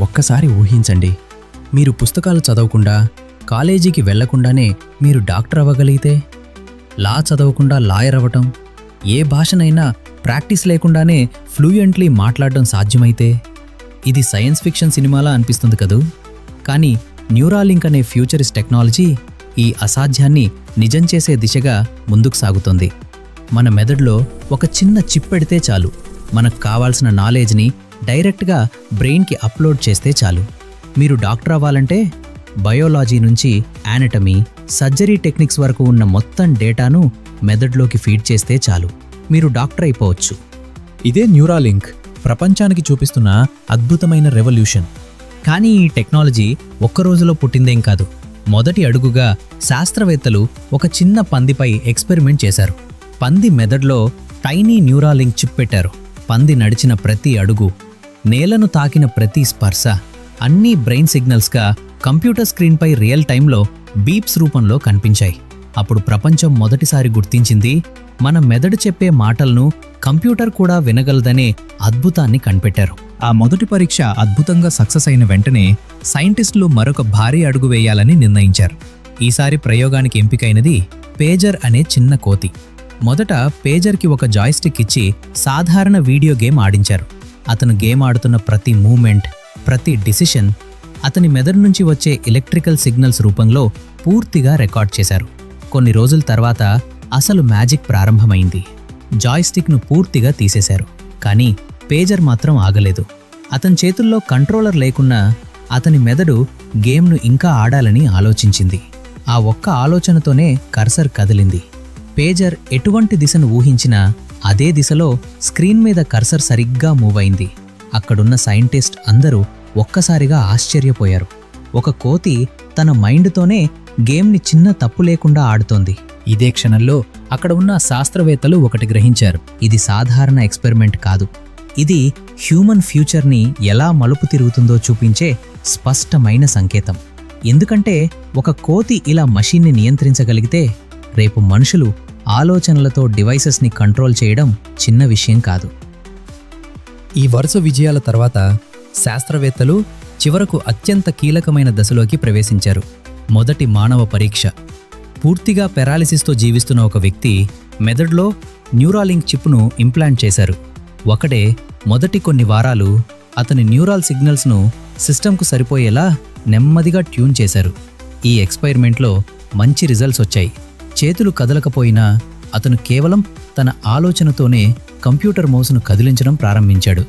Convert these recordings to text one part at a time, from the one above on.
ఒక్కసారి ఊహించండి. మీరు పుస్తకాలు చదవకుండా కాలేజీకి వెళ్ళకుండానే మీరు డాక్టర్ అవ్వగలిగితే? లా చదవకుండా లాయర్ అవ్వటం? ఏ భాషనైనా ప్రాక్టీస్ లేకుండానే ఫ్లూయెంట్లీ మాట్లాడడం సాధ్యమైతే? ఇది సైన్స్ ఫిక్షన్ సినిమాలా అనిపిస్తుంది కదూ? కానీ న్యూరాలింక్ అనే ఫ్యూచరిస్ట్ టెక్నాలజీ ఈ అసాధ్యాన్ని నిజం చేసే దిశగా ముందుకు సాగుతోంది. మన మెదడులో ఒక చిన్న చిప్ పెడితే చాలు. మనకు కావాల్సిన నాలెడ్జ్ని డైరెక్ట్గా బ్రెయిన్కి అప్లోడ్ చేస్తే చాలు. మీరు డాక్టర్ అవ్వాలంటే బయోలాజీ నుంచి యానటమీ సర్జరీ టెక్నిక్స్ వరకు ఉన్న మొత్తం డేటాను మెదడులోకి ఫీడ్ చేస్తే చాలు. మీరు డాక్టర్ అయిపోవచ్చు. ఇదే న్యూరాలింక్. ప్రపంచానికి చూపిస్తున్న అద్భుతమైన రెవల్యూషన్. కానీ ఈ టెక్నాలజీ ఒక్క రోజులో పుట్టిందేం కాదు. మొదటి అడుగుగా శాస్త్రవేత్తలు ఒక చిన్న పందిపై ఎక్స్పెరిమెంట్ చేశారు. పంది మెదడులో టైనీ న్యూరాలింక్ చిప్ పెట్టారు. పంది నడిచిన ప్రతి అడుగు నేలను తాకిన ప్రతి స్పర్శ అన్నీ బ్రెయిన్ సిగ్నల్స్గా కంప్యూటర్ స్క్రీన్పై రియల్ టైంలో బీప్స్ రూపంలో కనిపించాయి. అప్పుడు ప్రపంచం మొదటిసారి గుర్తించింది మన మెదడు చెప్పే మాటలను కంప్యూటర్ కూడా వినగలదనే అద్భుతాన్ని కనిపెట్టారు. ఆ మొదటి పరీక్ష అద్భుతంగా సక్సెస్ అయిన వెంటనే సైంటిస్టులు మరొక భారీ అడుగు వేయాలని నిర్ణయించారు. ఈసారి ప్రయోగానికి ఎంపికైనది పేజర్ అనే చిన్న కోతి. మొదట పేజర్కి ఒక జాయిస్టిక్ ఇచ్చి సాధారణ వీడియో గేమ్ ఆడించారు. అతను గేమ్ ఆడుతున్న ప్రతి మూమెంట్ ప్రతి డిసిషన్ అతని మెదడు నుంచి వచ్చే ఎలక్ట్రికల్ సిగ్నల్స్ రూపంలో పూర్తిగా రికార్డ్ చేశారు. కొన్ని రోజుల తర్వాత అసలు మ్యాజిక్ ప్రారంభమైంది. జాయ్స్టిక్ను పూర్తిగా తీసేశారు. కానీ పేజర్ మాత్రం ఆగలేదు. అతని చేతుల్లో కంట్రోలర్ లేకున్నా అతని మెదడు గేమ్ను ఇంకా ఆడాలని ఆలోచించింది. ఆ ఒక్క ఆలోచనతోనే కర్సర్ కదిలింది. పేజర్ ఎటువంటి దిశను ఊహించినా అదే దిశలో స్క్రీన్ మీద కర్సర్ సరిగ్గా మూవ్ అయింది. అక్కడున్న సైంటిస్ట్ అందరూ ఒక్కసారిగా ఆశ్చర్యపోయారు. ఒక కోతి తన మైండ్తోనే గేమ్ని చిన్న తప్పు లేకుండా ఆడుతోంది. ఇదే క్షణంలో అక్కడ ఉన్న శాస్త్రవేత్తలు ఒకటి గ్రహించారు. ఇది సాధారణ ఎక్స్పెరిమెంట్ కాదు. ఇది హ్యూమన్ ఫ్యూచర్ని ఎలా మలుపు తిరుగుతుందో చూపించే స్పష్టమైన సంకేతం. ఎందుకంటే ఒక కోతి ఇలా మషీన్ని నియంత్రించగలిగితే రేపు మనుషులు ఆలోచనలతో డివైసెస్ని కంట్రోల్ చేయడం చిన్న విషయం కాదు. ఈ వరుస విజయాల తర్వాత శాస్త్రవేత్తలు చివరకు అత్యంత కీలకమైన దశలోకి ప్రవేశించారు. మొదటి మానవ పరీక్ష. పూర్తిగా పెరాలిసిస్తో జీవిస్తున్న ఒక వ్యక్తి మెదడులో న్యూరాలింక్ చిప్ను ఇంప్లాంట్ చేశారు. ఒకడే మొదటి కొన్ని వారాలు అతని న్యూరాల్ సిగ్నల్స్ను సిస్టంకు సరిపోయేలా నెమ్మదిగా ట్యూన్ చేశారు. ఈ ఎక్స్పైరిమెంట్లో మంచి రిజల్ట్స్ వచ్చాయి. చేతులు కదలకపోయినా అతను కేవలం తన ఆలోచనతోనే కంప్యూటర్ మౌస్ను కదిలించడం ప్రారంభించాడు.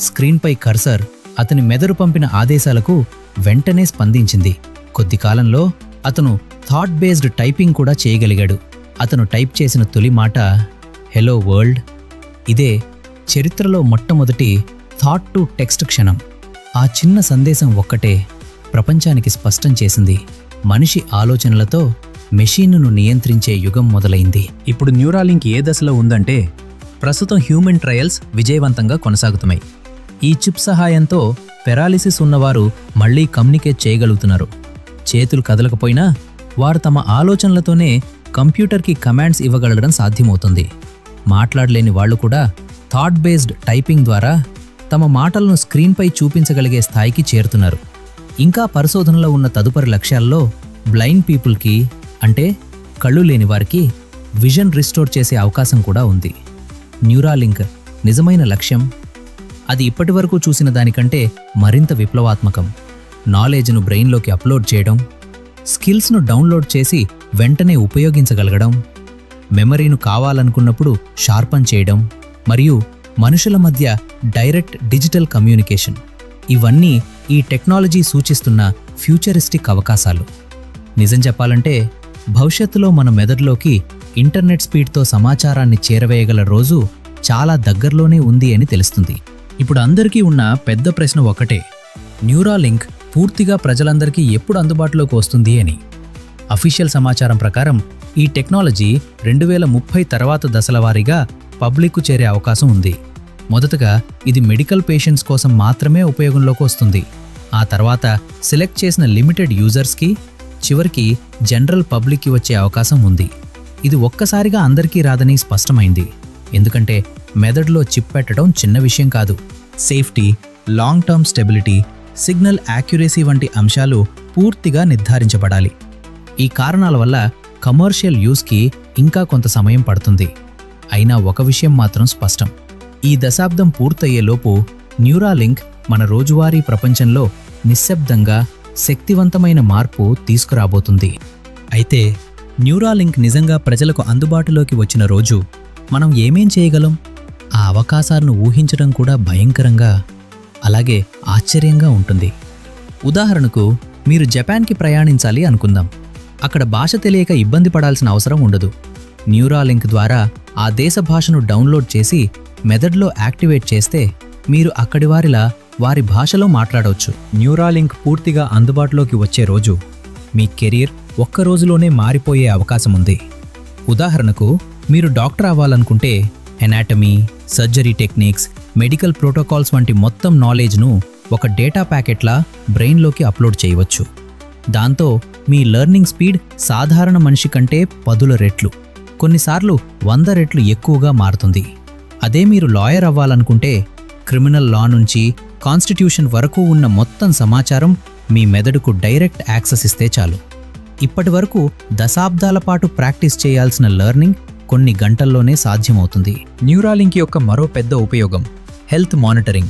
స్క్రీన్పై కర్సర్ అతని మెదడు పంపిన ఆదేశాలకు వెంటనే స్పందించింది. కొద్ది కాలంలో అతను థాట్ బేస్డ్ టైపింగ్ కూడా చేయగలిగాడు. అతను టైప్ చేసిన తొలి మాట హెలో వరల్డ్. ఇదే చరిత్రలో మొట్టమొదటి థాట్ టు టెక్స్ట్ క్షణం. ఆ చిన్న సందేశం ఒక్కటే ప్రపంచానికి స్పష్టం చేసింది. మనిషి ఆలోచనలతో మెషీన్ను నియంత్రించే యుగం మొదలైంది. ఇప్పుడు న్యూరాలింక్ ఏ దశలో ఉందంటే ప్రస్తుతం హ్యూమన్ ట్రయల్స్ విజయవంతంగా కొనసాగుతున్నాయి. ఈ చిప్ సహాయంతో పెరాలిసిస్ ఉన్నవారు మళ్ళీ కమ్యూనికేట్ చేయగలుగుతున్నారు. చేతులు కదలకపోయినా వారు తమ ఆలోచనలతోనే కంప్యూటర్కి కమాండ్స్ ఇవ్వగలగడం సాధ్యమవుతుంది. మాట్లాడలేని వాళ్ళు కూడా థాట్ బేస్డ్ టైపింగ్ ద్వారా తమ మాటలను స్క్రీన్పై చూపించగలిగే స్థాయికి చేరుతున్నారు. ఇంకా పరిశోధనలో ఉన్న తదుపరి లక్ష్యాల్లో బ్లైండ్ పీపుల్కి అంటే కళ్ళు లేని వారికి విజన్ రిస్టోర్ చేసే అవకాశం కూడా ఉంది. న్యూరాలింక్ నిజమైన లక్ష్యం. అది ఇప్పటివరకు చూసిన దానికంటే మరింత విప్లవాత్మకం. నాలెడ్జ్ను బ్రెయిన్లోకి అప్లోడ్ చేయడం స్కిల్స్ను డౌన్లోడ్ చేసి వెంటనే ఉపయోగించగలగడం మెమరీను కావాలనుకున్నప్పుడు షార్పన్ చేయడం మరియు మనుషుల మధ్య డైరెక్ట్ డిజిటల్ కమ్యూనికేషన్. ఇవన్నీ ఈ టెక్నాలజీ సూచిస్తున్న ఫ్యూచరిస్టిక్ అవకాశాలు. నిజం చెప్పాలంటే భవిష్యత్తులో మన మెదడులోకి ఇంటర్నెట్ స్పీడ్తో సమాచారాన్ని చేరవేయగల రోజు చాలా దగ్గరలోనే ఉంది అని తెలుస్తుంది. ఇప్పుడు అందరికీ ఉన్న పెద్ద ప్రశ్న ఒకటే న్యూరాలింక్ పూర్తిగా ప్రజలందరికీ ఎప్పుడు అందుబాటులోకి వస్తుంది అని? అఫీషియల్ సమాచారం ప్రకారం ఈ టెక్నాలజీ రెండు వేల ముప్పై తర్వాత దశల వారీగా పబ్లిక్కు చేరే అవకాశం ఉంది. మొదటగా ఇది మెడికల్ పేషెంట్స్ కోసం మాత్రమే ఉపయోగంలోకి వస్తుంది. ఆ తర్వాత సెలెక్ట్ చేసిన లిమిటెడ్ యూజర్స్కి చివరికి జనరల్ పబ్లిక్కి వచ్చే అవకాశం ఉంది. ఇది ఒక్కసారిగా అందరికీ రాదని స్పష్టమైంది. ఎందుకంటే మెదడులో చిప్ పెట్టడం చిన్న విషయం కాదు. Safety long term stability signal accuracy వంటి అంశాలు పూర్తిగా నిర్ధారించబడాలి. ఈ కారణాల వల్ల కమర్షియల్ యూస్కి ఇంకా కొంత సమయం పడుతుంది. అయినా ఒక విషయం మాత్రం స్పష్టం. ఈ దశాబ్దం పూర్తయ్యేలోపు న్యూరాలింక్ మన రోజువారీ ప్రపంచంలో నిశ్శబ్దంగా శక్తివంతమైన మార్పు తీసుకురాబోతుంది. అయితే న్యూరాలింక్ నిజంగా ప్రజలకు అందుబాటులోకి వచ్చిన రోజు మనం ఏమేం చేయగలం? ఆ అవకాశాలను ఊహించడం కూడా భయంకరంగా అలాగే ఆశ్చర్యంగా ఉంటుంది. ఉదాహరణకు మీరు జపాన్కి ప్రయాణించాలి అనుకుందాం. అక్కడ భాష తెలియక ఇబ్బంది పడాల్సిన అవసరం ఉండదు. న్యూరాలింక్ ద్వారా ఆ దేశ భాషను డౌన్లోడ్ చేసి మెదడులో యాక్టివేట్ చేస్తే మీరు అక్కడి వారిలా వారి భాషలో మాట్లాడవచ్చు న్యూరాలింక్ పూర్తిగా అందుబాటులోకి వచ్చే రోజు మీ కెరీర్ ఒక్క రోజులోనే మారిపోయే అవకాశం ఉంది ఉదాహరణకు మీరు డాక్టర్ అవ్వాలనుకుంటే anatomy surgery techniques medical protocols వంటి మొత్తం నాలెడ్జ్ను ఒక డేటా ప్యాకెట్లా బ్రెయిన్లోకి అప్లోడ్ చేయవచ్చు. దాంతో మీ లెర్నింగ్ స్పీడ్ సాధారణ మనిషి కంటే పదుల రెట్లు. కొన్నిసార్లు వంద రెట్లు ఎక్కువగా మారుతుంది. అదే మీరు లాయర్ అవ్వాలనుకుంటే క్రిమినల్ లా నుంచి కాన్స్టిట్యూషన్ వరకు ఉన్న మొత్తం సమాచారం మీ మెదడుకు డైరెక్ట్ యాక్సెస్ ఇస్తే చాలు. ఇప్పటి వరకు దశాబ్దాల పాటు ప్రాక్టీస్ చేయాల్సిన లెర్నింగ్ కొన్ని గంటల్లోనే సాధ్యమవుతుంది. న్యూరాలింక్ యొక్క మరో పెద్ద ఉపయోగం హెల్త్ మానిటరింగ్.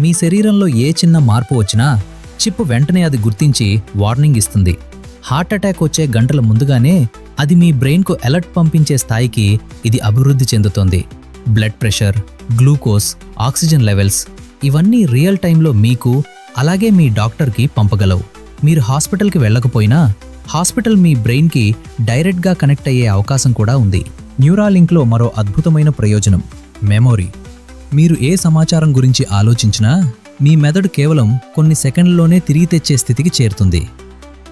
మీ శరీరంలో ఏ చిన్న మార్పు వచ్చినా చిప్ వెంటనే అది గుర్తించి వార్నింగ్ ఇస్తుంది. హార్ట్ అటాక్ వచ్చే గంటల ముందుగానే అది మీ బ్రెయిన్కు అలర్ట్ పంపించే స్థాయికి ఇది అభివృద్ధి చెందుతోంది. Blood pressure glucose oxygen levels ఇవన్నీ రియల్ టైంలో మీకు అలాగే మీ డాక్టర్కి పంపగలవు. మీరు హాస్పిటల్కి వెళ్ళకపోయినా హాస్పిటల్ మీ బ్రెయిన్కి డైరెక్ట్గా కనెక్ట్ అయ్యే అవకాశం కూడా ఉంది. న్యూరాలింక్లో మరో అద్భుతమైన ప్రయోజనం మెమొరీ. మీరు ఏ సమాచారం గురించి ఆలోచించినా మీ మెదడు కేవలం కొన్ని సెకండ్లలోనే తిరిగి తెచ్చే స్థితికి చేరుతుంది.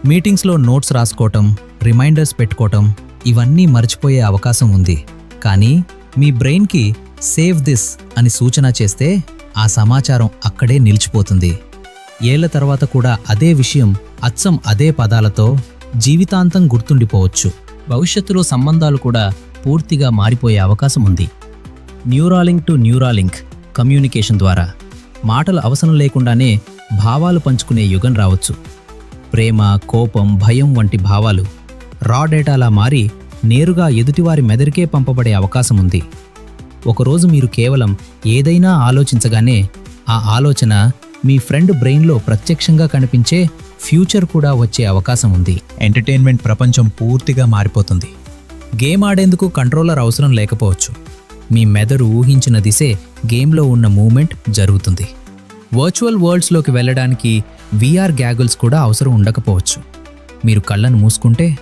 మీటింగ్స్లో నోట్స్ రాసుకోవటం రిమైండర్స్ పెట్టుకోవటం ఇవన్నీ మర్చిపోయే అవకాశం ఉంది. కానీ మీ బ్రెయిన్కి సేవ్ దిస్ అని సూచన చేస్తే ఆ సమాచారం అక్కడే నిలిచిపోతుంది. ఏళ్ళ తర్వాత కూడా అదే విషయం అచ్చం అదే పదాలతో జీవితాంతం గుర్తుండిపోవచ్చు. భవిష్యత్తులో సంబంధాలు కూడా పూర్తిగా మారిపోయే అవకాశం ఉంది. న్యూరాలింక్ టు న్యూరాలింక్ కమ్యూనికేషన్ ద్వారా మాటలు అవసరం లేకుండానే భావాలు పంచుకునే యుగం రావచ్చు. ప్రేమ కోపం భయం వంటి భావాలు రా డేటాలా మారి నేరుగా ఎదుటివారి మెదరికే పంపబడే అవకాశం ఉంది. ఒకరోజు మీరు కేవలం ఏదైనా ఆలోచించగానే ఆ ఆలోచన మీ ఫ్రెండ్ బ్రెయిన్లో ప్రత్యక్షంగా కనిపించే ఫ్యూచర్ కూడా వచ్చే అవకాశం ఉంది. ఎంటర్టైన్మెంట్ ప్రపంచం పూర్తిగా మారిపోతుంది. గేమ్ ఆడేందుకు కంట్రోలర్ అవసరం లేకపోవచ్చు. మీ మెదడు ఊహించిన దిశే గేమ్లో ఉన్న మూమెంట్ జరుగుతుంది. వర్చువల్ వరల్డ్స్లోకి వెళ్ళడానికి వీఆర్ గ్యాగుల్స్ కూడా అవసరం ఉండకపోవచ్చు. మీరు కళ్ళను మూసుకుంటే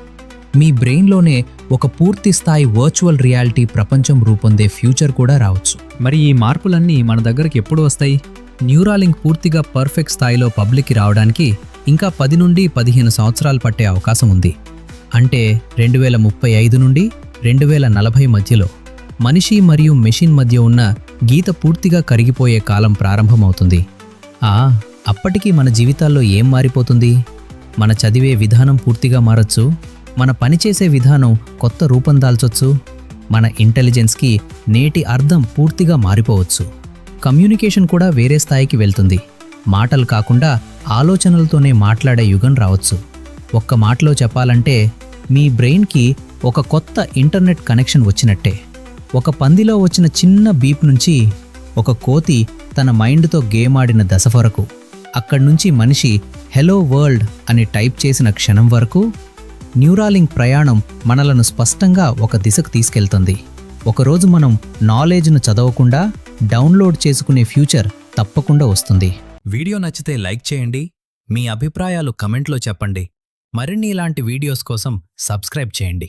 మీ బ్రెయిన్లోనే ఒక పూర్తి స్థాయి వర్చువల్ రియాలిటీ ప్రపంచం రూపొందే ఫ్యూచర్ కూడా రావచ్చు. మరి ఈ మార్పులన్నీ మన దగ్గరకు ఎప్పుడు వస్తాయి? న్యూరాలింక్ పూర్తిగా పర్ఫెక్ట్ స్థాయిలో పబ్లిక్కి రావడానికి ఇంకా పది నుండి పదిహేను సంవత్సరాలు పట్టే అవకాశం ఉంది. అంటే రెండు వేల ముప్పై ఐదు నుండి రెండు వేల నలభై మధ్యలో మనిషి మరియు మెషిన్ మధ్య ఉన్న గీత పూర్తిగా కరిగిపోయే కాలం ప్రారంభమవుతుంది. ఆ అప్పటికి మన జీవితాల్లో ఏం మారిపోతుంది? మన చదివే విధానం పూర్తిగా మారచ్చు? మన పనిచేసే విధానం కొత్త రూపం దాల్చొచ్చు. మన ఇంటెలిజెన్స్కి నేటి అర్థం పూర్తిగా మారిపోవచ్చు. కమ్యూనికేషన్ కూడా వేరే స్థాయికి వెళ్తుంది. మాటలు కాకుండా ఆలోచనలతోనే మాట్లాడే యుగం రావచ్చు. ఒక్క మాటలో చెప్పాలంటే మీ బ్రెయిన్కి ఒక కొత్త ఇంటర్నెట్ కనెక్షన్ వచ్చినట్టే. ఒక పందిలో వచ్చిన చిన్న బీప్ నుంచి ఒక కోతి తన మైండ్తో గేమ్ ఆడిన దశ వరకు. అక్కడి నుంచి మనిషి హెలో వరల్డ్ అని టైప్ చేసిన క్షణం వరకు న్యూరాలింక్ ప్రయాణం మనలను స్పష్టంగా ఒక దిశకు తీసుకెళ్తుంది. ఒకరోజు మనం నాలెడ్జ్ను చదవకుండా డౌన్లోడ్ చేసుకునే ఫ్యూచర్ తప్పకుండా వస్తుంది. వీడియో నచ్చితే లైక్ చేయండి. మీ అభిప్రాయాలు కమెంట్లో చెప్పండి. మరిన్ని ఇలాంటి వీడియోస్ కోసం సబ్స్క్రైబ్ చేయండి.